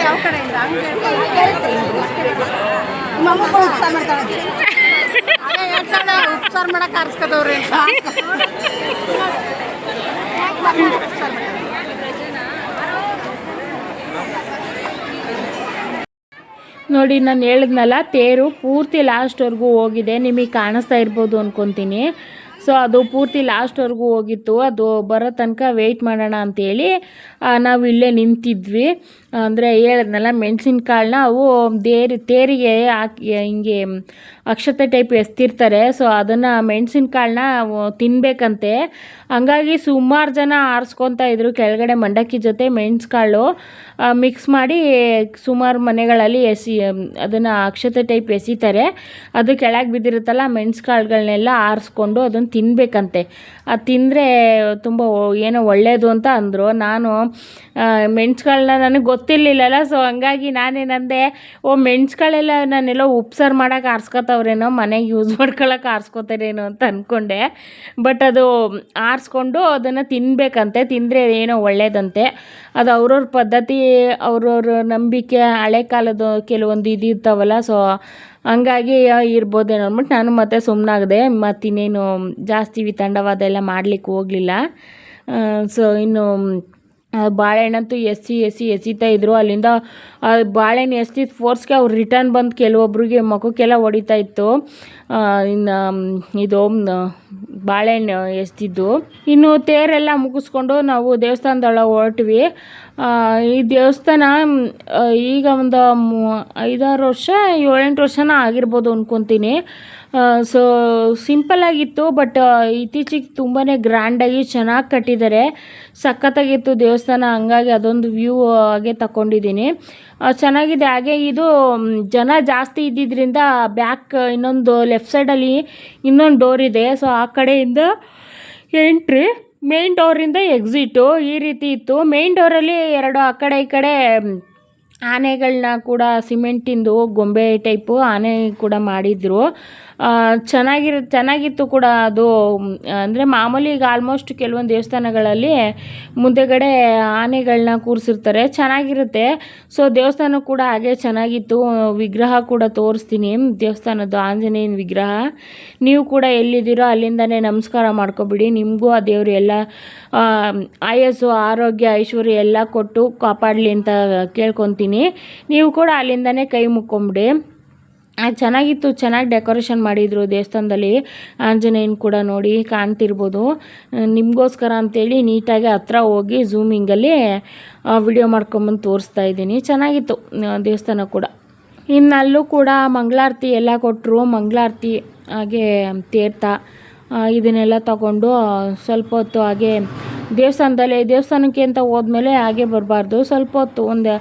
ಯಾವ ಕಡೆಯಿಂದ ನಿಮ್ಮ ಮಾಡಕ್
ನೋಡಿ, ನಾನು ಹೇಳಿದ್ನಲ್ಲ, ತೇರು ಪೂರ್ತಿ ಲಾಸ್ಟ್ವರೆಗೂ ಹೋಗಿದೆ. ನಿಮಗೆ ಕಾಣಿಸ್ತಾ ಇರ್ಬೋದು ಅಂದ್ಕೊತೀನಿ ಸೊ ಅದು ಪೂರ್ತಿ ಲಾಸ್ಟ್ವರೆಗೂ ಹೋಗಿತ್ತು. ಅದು ಬರೋ ತನಕ ವೆಯ್ಟ್ ಮಾಡೋಣ ಅಂಥೇಳಿ ನಾವು ಇಲ್ಲೇ ನಿಂತಿದ್ವಿ. ಅಂದರೆ ಹೇಳಿದ್ನಲ್ಲ, ಮೆಣಸಿನ್ಕಾಳನ್ನ ಅವು ದೇರಿ, ತೇರಿಗೆ ಹಾಕಿ, ಹಿಂಗೆ ಅಕ್ಷತೆ ಟೈಪ್ ಎಸ್ತಿರ್ತಾರೆ. ಸೊ ಅದನ್ನು ಮೆಣಸಿನ್ಕಾಳನ್ನ ತಿನ್ನಬೇಕಂತೆ ಹಂಗಾಗಿ ಸುಮಾರು ಜನ ಆರಿಸ್ಕೊತಾ ಇದ್ರು ಕೆಳಗಡೆ ಮಂಡಕ್ಕಿ ಜೊತೆ ಮೆಣಸ್ಕಾಳು ಮಿಕ್ಸ್ ಮಾಡಿ ಸುಮಾರು ಮನೆಗಳಲ್ಲಿ ಎಸಿ, ಅದನ್ನು ಅಕ್ಷತೆ ಟೈಪ್ ಎಸಿತಾರೆ. ಅದು ಕೆಳಗೆ ಬಿದ್ದಿರುತ್ತಲ್ಲ ಮೆಣಸ್ಕಾಳುಗಳನ್ನೆಲ್ಲ ಆರಿಸ್ಕೊಂಡು ಅದನ್ನು ತಿನ್ನಬೇಕಂತೆ ಅದು ತಿಂದರೆ ತುಂಬ ಏನೋ ಒಳ್ಳೆಯದು ಅಂತ ಅಂದರು. ನಾನು ಮೆಣಸ್ಕಾಳನ್ನ ನನಗೆ ಗೊತ್ತಿರಲಿಲ್ಲಲ್ಲ ಸೊ ಹಂಗಾಗಿ ನಾನೇನಂದೆ ಓ ಮೆಣ್ಸುಗಳೆಲ್ಲ ನಾನೆಲ್ಲೋ ಉಪ್ಸಾರು ಮಾಡೋಕೆ ಆರಿಸ್ಕೊತವ್ರೇನೋ, ಮನೆಗೆ ಯೂಸ್ ಮಾಡ್ಕೊಳಕ್ಕೆ ಆರಿಸ್ಕೊತಾರೇನೋ ಅಂತ ಅಂದ್ಕೊಂಡೆ ಬಟ್ ಅದು ಆರಿಸ್ಕೊಂಡು ಅದನ್ನು ತಿನ್ನಬೇಕಂತೆ ತಿಂದರೆ ಏನೋ ಒಳ್ಳೇದಂತೆ. ಅದು ಅವ್ರವ್ರ ಪದ್ಧತಿ, ಅವ್ರವ್ರ ನಂಬಿಕೆ, ಹಳೆ ಕಾಲದ ಕೆಲವೊಂದು ಇದು ಇರ್ತಾವಲ್ಲ ಸೊ ಹಂಗಾಗಿ ಇರ್ಬೋದೇನೋ ಅಂದ್ಬಿಟ್ಟು ನಾನು ಮತ್ತೆ ಸುಮ್ಮನಾಗದೆ ಮತ್ತಿನ್ನೇನು ಜಾಸ್ತಿ ವಿತಂಡವಾದ ಎಲ್ಲ ಮಾಡಲಿಕ್ಕೆ ಹೋಗಲಿಲ್ಲ ಸೊ ಇನ್ನು ಬಾಳೆಹಣ್ಣಂತೂ ಎಸಿ ಎಸಿ, ಎಸಿತಾ ಇದ್ರು. ಅಲ್ಲಿಂದ ಬಾಳೆಹಣ್ಣು ಎಸ್ತಿದ್ದು ಫೋರ್ಸ್ಗೆ ಅವ್ರು ರಿಟರ್ನ್ ಬಂದು ಕೆಲವೊಬ್ರಿಗೆ ಮಗುಕ್ಕೆಲ್ಲ ಹೊಡಿತಾ ಇತ್ತು. ಇನ್ನು ಇದು ಬಾಳೆಹಣ್ಣು ಎಸ್ತಿದ್ದು. ಇನ್ನು ತೇರೆಲ್ಲ ಮುಗಿಸ್ಕೊಂಡು ನಾವು ದೇವಸ್ಥಾನದೊಳಗೆ ಹೊರಟ್ವಿ. ಈ ದೇವಸ್ಥಾನ ಈಗ ಒಂದು ಐದಾರು ವರ್ಷ, ಏಳೆಂಟು ವರ್ಷನ ಆಗಿರ್ಬೋದು ಅಂದ್ಕೊತೀನಿ ಸೊ ಸಿಂಪಲ್ಲಾಗಿತ್ತು ಬಟ್ ಇತ್ತೀಚೆಗೆ ತುಂಬಾ ಗ್ರ್ಯಾಂಡಾಗಿ ಚೆನ್ನಾಗಿ ಕಟ್ಟಿದ್ದಾರೆ ಸಖತ್ತಾಗಿತ್ತು ದೇವಸ್ಥಾನ, ಹಂಗಾಗಿ ಅದೊಂದು ವ್ಯೂ ಹಾಗೆ ತಗೊಂಡಿದ್ದೀನಿ ಚೆನ್ನಾಗಿದೆ. ಹಾಗೆ ಇದು ಜನ ಜಾಸ್ತಿ ಇದ್ದಿದ್ದರಿಂದ ಬ್ಯಾಕ್ ಇನ್ನೊಂದು ಲೆಫ್ಟ್ ಸೈಡಲ್ಲಿ ಇನ್ನೊಂದು ಡೋರ್ ಇದೆ. ಸೊ ಆ ಕಡೆಯಿಂದ ಎಂಟ್ರಿ ಮೇನ್ ಡೋರಿಂದ ಎಕ್ಸಿಟು ಈ ರೀತಿ ಇತ್ತು. ಮೇನ್ ಡೋರಲ್ಲಿ ಎರಡು, ಆ ಕಡೆ ಈ ಕಡೆ ಆನೆಗಳನ್ನ ಕೂಡ ಸಿಮೆಂಟಿಂದು ಗೊಂಬೆ ಟೈಪು ಆನೆ ಕೂಡ ಮಾಡಿದ್ರು. ಚೆನ್ನಾಗಿರ, ಚೆನ್ನಾಗಿತ್ತು ಕೂಡ ಅದು ಅಂದರೆ ಮಾಮೂಲಿ ಈಗ ಆಲ್ಮೋಸ್ಟ್ ಕೆಲವೊಂದು ದೇವಸ್ಥಾನಗಳಲ್ಲಿ ಮುಂದೆಗಡೆ ಆನೆಗಳನ್ನ ಕೂರಿಸಿರ್ತಾರೆ, ಚೆನ್ನಾಗಿರುತ್ತೆ. ಸೊ ದೇವಸ್ಥಾನ ಕೂಡ ಹಾಗೆ ಚೆನ್ನಾಗಿತ್ತು. ವಿಗ್ರಹ ಕೂಡ ತೋರಿಸ್ತೀನಿ ದೇವಸ್ಥಾನದ್ದು ಆಂಜನೇಯನ ವಿಗ್ರಹ. ನೀವು ಕೂಡ ಎಲ್ಲಿದ್ದೀರೋ ಅಲ್ಲಿಂದನೇ ನಮಸ್ಕಾರ ಮಾಡ್ಕೊಬಿಡಿ. ನಿಮಗೂ ಆ ದೇವರು ಎಲ್ಲ ಆಯಸ್ಸು, ಆರೋಗ್ಯ, ಐಶ್ವರ್ಯ ಎಲ್ಲ ಕೊಟ್ಟು ಕಾಪಾಡಲಿ ಅಂತ ಕೇಳ್ಕೊತೀನಿ. ನೀವು ಕೂಡ ಅಲ್ಲಿಂದನೇ ಕೈ ಮುಕ್ಕೊಂಬಿಡಿ. ಚೆನ್ನಾಗಿತ್ತು, ಚೆನ್ನಾಗಿ ಡೆಕೋರೇಷನ್ ಮಾಡಿದರು ದೇವಸ್ಥಾನದಲ್ಲಿ. ಆಂಜನೇಯನ ಕೂಡ ನೋಡಿ ಕಾಣ್ತಿರ್ಬೋದು. ನಿಮಗೋಸ್ಕರ ಅಂತೇಳಿ ನೀಟಾಗಿ ಹತ್ರ ಹೋಗಿ ಝೂಮಿಂಗಲ್ಲಿ ವಿಡಿಯೋ ಮಾಡ್ಕೊಂಬಂದು ತೋರಿಸ್ತಾ ಇದ್ದೀನಿ. ಚೆನ್ನಾಗಿತ್ತು ದೇವಸ್ಥಾನ ಕೂಡ. ಇನ್ನು ಅಲ್ಲೂ ಕೂಡ ಮಂಗಳಾರತಿ ಎಲ್ಲ ಕೊಟ್ಟರು ಮಂಗಳಾರತಿ ಹಾಗೆ ತೀರ್ಥ ಇದನ್ನೆಲ್ಲ ತಗೊಂಡು ಸ್ವಲ್ಪ ಹೊತ್ತು ಹಾಗೆ ದೇವಸ್ಥಾನದಲ್ಲಿ, ದೇವಸ್ಥಾನಕ್ಕೆ ಅಂತ ಹೋದ್ಮೇಲೆ ಹಾಗೆ ಬರಬಾರ್ದು. ಸ್ವಲ್ಪ ಹೊತ್ತು ಒಂದು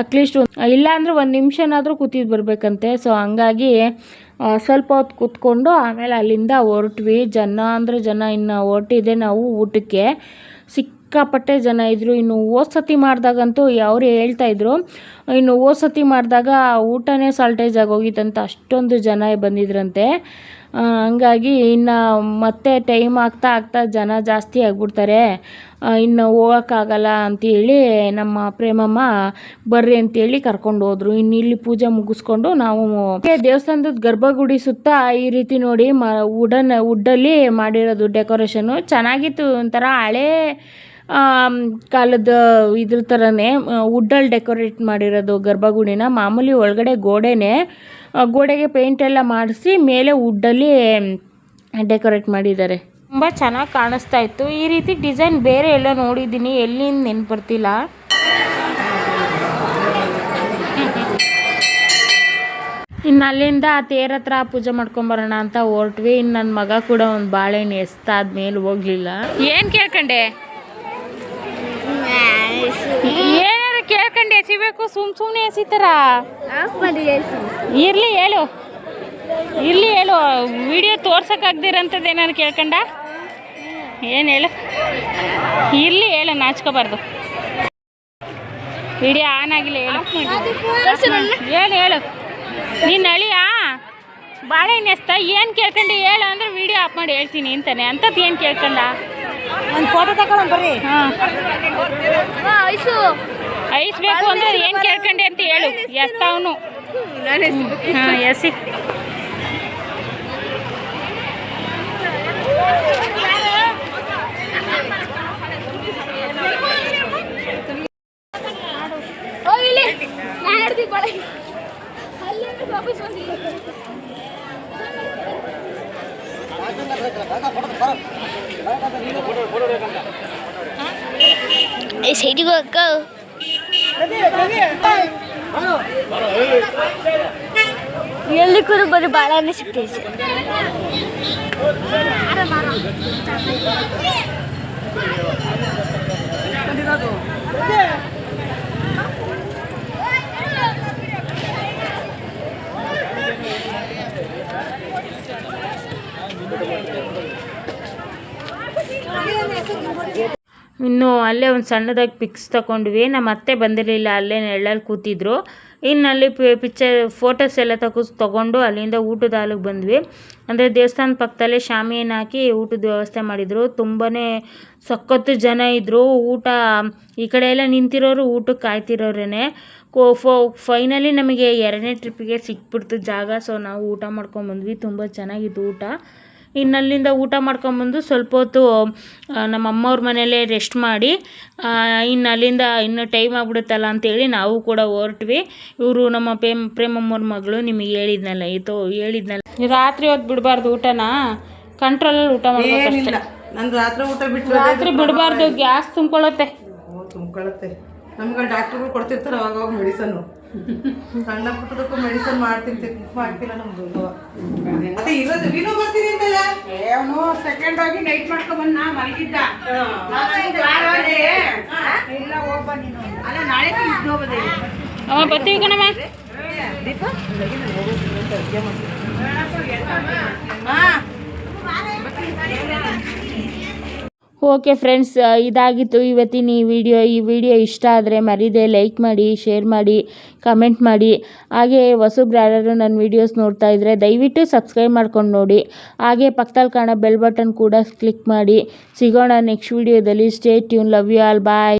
ಅಟ್ಲೀಸ್ಟ್ ಇಲ್ಲ ಅಂದರೆ ಒಂದು ನಿಮಿಷನಾದರೂ ಕೂತಿದ್ದು ಬರಬೇಕಂತೆ. ಸೊ ಹಂಗಾಗಿ ಸ್ವಲ್ಪ ಹೊತ್ತು ಕೂತ್ಕೊಂಡು ಆಮೇಲೆ ಅಲ್ಲಿಂದ ಹೊರಟ್ವಿ. ಜನ ಅಂದರೆ ಜನ ಇನ್ನು ಹೊರಟಿದೆ ನಾವು ಊಟಕ್ಕೆ. ಸಿಕ್ಕಾಪಟ್ಟೆ ಜನ ಇದ್ದರು ಇನ್ನು ಓಸತಿ ಸತಿ ಮಾಡಿದಾಗಂತೂ ಅವ್ರು ಹೇಳ್ತಾಯಿದ್ರು ಇನ್ನು ಓಸತಿ ಸತಿ ಮಾಡಿದಾಗ ಊಟನೇ ಸಾಲ್ಟೇಜ್ ಆಗೋಗಿತ್ತಂತ ಅಷ್ಟೊಂದು ಜನ ಬಂದಿದ್ರಂತೆ. ಹಂಗಾಗಿ ಇನ್ನು ಮತ್ತೆ ಟೈಮ್ ಆಗ್ತಾ ಆಗ್ತಾ ಜನ ಜಾಸ್ತಿ ಆಗ್ಬಿಡ್ತಾರೆ. ಇನ್ನು ಹೋಗೋಕ್ಕಾಗಲ್ಲ ಅಂತೇಳಿ ನಮ್ಮ ಪ್ರೇಮಮ್ಮ ಬರ್ರಿ ಅಂತೇಳಿ ಕರ್ಕೊಂಡು ಹೋದ್ರು. ಇನ್ನು ಇಲ್ಲಿ ಪೂಜೆ ಮುಗಿಸ್ಕೊಂಡು ನಾವು ದೇವಸ್ಥಾನದ ಗರ್ಭಗುಡಿ ಸುತ್ತ ಈ ರೀತಿ ನೋಡಿ ಮ ವುಡನ್ ವುಡ್ಡಲ್ಲಿ ಮಾಡಿರೋದು ಡೆಕೋರೇಷನ್ನು ಚೆನ್ನಾಗಿತ್ತು ಒಂಥರ ಹಳೇ ಕಾಲದ ಇದ್ರ ಥರನೇ ವುಡ್ಡಲ್ಲಿ ಡೆಕೋರೇಟ್ ಮಾಡಿರೋದು ಗರ್ಭಗುಡಿನ ಮಾಮೂಲಿ ಒಳಗಡೆ ಗೋಡೆನೇ ಗೋಡೆಗೆ ಪೇಂಟ್ ಎಲ್ಲ ಮಾಡಿಸಿ ಮೇಲೆ ವುಡ್ಡಲ್ಲಿ ಡೆಕೋರೇಟ್ ಮಾಡಿದ್ದಾರೆ. ತುಂಬ ಚೆನ್ನಾಗಿ ಕಾಣಿಸ್ತಾ ಇತ್ತು. ಈ ರೀತಿ ಡಿಸೈನ್ ಬೇರೆ ಎಲ್ಲ ನೋಡಿದ್ದೀನಿ. ಎಲ್ಲಿಂದ ನೆನ್ಪು ಬರ್ತಿಲ್ಲ ಇನ್ನು ಅಲ್ಲಿಂದ ತೇರ ಹತ್ರ ಪೂಜೆ ಮಾಡ್ಕೊಂಬರೋಣ ಅಂತ ಹೊರಟ್ವಿ. ಇನ್ನು ನನ್ನ ಮಗ ಕೂಡ ಒಂದು ಬಾಳೆಹಣ್ಣು ಎಸ್ತಾದ್ಮೇಲೆ ಹೋಗ್ಲಿಲ್ಲ. ಏನು ಕೇಳ್ಕೊಂಡೆ? ಕೇಳ್ಕೊಂಡು ಎಸಿಬೇಕು ಸುಮ್ ಸುಮ್ಮನೆ ಎಸಿತಾರ? ಇರ್ಲಿ ಹೇಳು. ಇರ್ಲಿ ಹೇಳು. ವಿಡಿಯೋ ತೋರ್ಸಕ್ಕಾಗ್ದಿರಂಥದ್ದು ಏನಾದ್ರು ಕೇಳ್ಕೊಂಡ? ಏನು ಹೇಳು? ಇರ್ಲಿ ಹೇಳು ನಾಚ್ಕೋಬಾರ್ದು. ವಿಡಿಯೋ ಆನ್ ಆಗಿಲ್ಲ ಹೇಳು. ಹೇಳು ಹೇಳು. ನೀನು ಅಳಿಯಾ? ಬಾಳೆಹಣ್ಣು ಎಸ್ತಾ? ಏನು ಕೇಳ್ಕೊಂಡು? ಹೇಳು ಅಂದ್ರೆ ವಿಡಿಯೋ ಆಫ್ ಮಾಡಿ ಹೇಳ್ತೀನಿ ಅಂತಾನೆ. ಅಂಥದ್ದು ಏನು ಕೇಳ್ಕೊಂಡ?
ಒಂದು ಫೋಟೋ ತಗೊಳ್ಳೋಣ ಬರ್ರಿ.
ಹಾಂ. ಐಸ್ ಬೇಕು ಅಂದ್ರೆ ಏನು ಕೇಳ್ಕೊಂಡೆ ಅಂತ ಹೇಳು. ಎಸ್ತಾವನು ಹಾಂ ಎಸಿ
ಎಲ್ಲಿ ಬರೀ
ಇನ್ನು ಅಲ್ಲೇ ಒಂದು ಸಣ್ಣದಾಗಿ ಪಿಕ್ಸ್ ತಗೊಂಡ್ವಿ. ನಮ್ಮ ಅತ್ತೆ ಬಂದಿರಲಿಲ್ಲ ಅಲ್ಲೇ ನೆರಳಲ್ಲಿ ಕೂತಿದ್ರು. ಇನ್ನು ಅಲ್ಲಿ ಪಿಕ್ಚರ್ ಫೋಟೋಸ್ ಎಲ್ಲ ತಗೋ, ತಗೊಂಡು ಅಲ್ಲಿಂದ ಊಟದ ಹಾಲಿಗೆ ಬಂದ್ವಿ. ಅಂದರೆ ದೇವಸ್ಥಾನ ಪಕ್ಕದಲ್ಲೇ ಶಾಮಿಯನ್ನು ಹಾಕಿ ಊಟದ ವ್ಯವಸ್ಥೆ ಮಾಡಿದರು. ತುಂಬಾ ಸಖತ್ತು ಜನ ಇದ್ದರು ಊಟ, ಈ ಕಡೆ ಎಲ್ಲ ನಿಂತಿರೋರು ಊಟಕ್ಕೆ ಕಾಯ್ತಿರೋರೇ ಕೋ, ಫೋ ಫೈನಲಿ ನಮಗೆ ಎರಡನೇ ಟ್ರಿಪ್ಪಿಗೆ ಸಿಕ್ಬಿಡ್ತು ಜಾಗ. ಸೊ ನಾವು ಊಟ ಮಾಡ್ಕೊಂಬಂದ್ವಿ ತುಂಬ ಚೆನ್ನಾಗಿತ್ತು ಊಟ. ಇನ್ನು ಅಲ್ಲಿಂದ ಊಟ ಮಾಡ್ಕೊಂಬಂದು ಸ್ವಲ್ಪ ಹೊತ್ತು ನಮ್ಮ ಅಮ್ಮವ್ರ ಮನೆಯಲ್ಲೇ ರೆಸ್ಟ್ ಮಾಡಿ ಇನ್ನು ಅಲ್ಲಿಂದ ಇನ್ನೂ ಟೈಮ್ ಆಗ್ಬಿಡುತ್ತಲ್ಲ ಅಂತೇಳಿ ನಾವು ಕೂಡ ಹೊರಟ್ವಿ. ಇವರು ನಮ್ಮ ಪ್ರೇಮ್ ಪ್ರೇಮಮ್ಮವ್ರ ಮಗಳು ನಿಮಗೆ ಹೇಳಿದ್ನಲ್ಲ ಇತ್ತು ಹೇಳಿದ್ನಲ್ಲ. ರಾತ್ರಿ ಹೊತ್ತು ಬಿಡಬಾರ್ದು ಊಟನ? ಕಂಟ್ರೋಲಲ್ಲಿ ಊಟ ಮಾಡ್ಬೇಕಷ್ಟೇ
ರಾತ್ರಿ ಊಟ ಬಿಟ್ಟು
ರಾತ್ರಿ ಬಿಡಬಾರ್ದು ಗ್ಯಾಸ್
ತುಂಬ್ಕೊಳತ್ತೆ ತುಂಬ್ಕೊಳತ್ತೆ ನಮ್ಗೆ ಡಾಕ್ಟ್ರುಗಳು ಕೊಡ್ತಿರ್ತಾರೆ ಅವಾಗ ಅವಾಗ ಮೆಡಿಸನ್ನು ಸಣ್ಣ ಪುಟ್ಟದಕ್ಕೂ ಮೆಡಿಸನ್ ಮಾಡ್ತಿರ್ತೀವಿ ಮಾಡ್ತಿಲ್ಲ ನಮ್ದು ಮತ್ತೆ ಇರೋದು ವಿನೋ ಬರ್ತೀನಿ ಅಂತಲ್ಲ
ಅವನು ಸೆಕೆಂಡ್ ಹೋಗಿ ನೈಟ್ ಮಾಡ್ಕೊಂಡ್ಬಂದು ನಾ ಮಲಗಿದ್ದ ಇಲ್ಲ ಹೋಗ್ಬ ನೀನು. ಅಲ್ಲ ನಾಳೆ ಹೋಗೋದೇ?
ಅಮ್ಮ ಬರ್ತೀವಿ ಕಣಮ್ಮ.
ದೀಪ?
ಓಕೆ ಫ್ರೆಂಡ್ಸ್ ಇದಾಗಿತ್ತು. ಇವತ್ತಿನ ಈ ವಿಡಿಯೋ ಈ ವಿಡಿಯೋ ಇಷ್ಟ ಆದರೆ ಮರೀದೆ ಲೈಕ್ ಮಾಡಿ ಶೇರ್ ಮಾಡಿ ಕಮೆಂಟ್ ಮಾಡಿ. ಹಾಗೆ ಹೊಸಬ್ರು ಯಾರು ನನ್ನ ವೀಡಿಯೋಸ್ ನೋಡ್ತಾ ಇದ್ದರೆ ದಯವಿಟ್ಟು ಸಬ್ಸ್ಕ್ರೈಬ್ ಮಾಡ್ಕೊಂಡು ನೋಡಿ. ಹಾಗೆ ಪಕ್ಕದಲ್ಲಿ ಕಾಣೋ ಬೆಲ್ ಬಟನ್ ಕೂಡ ಕ್ಲಿಕ್ ಮಾಡಿ. ಸಿಗೋಣ ನೆಕ್ಸ್ಟ್ ವಿಡಿಯೋದಲ್ಲಿ stay tune love you all bye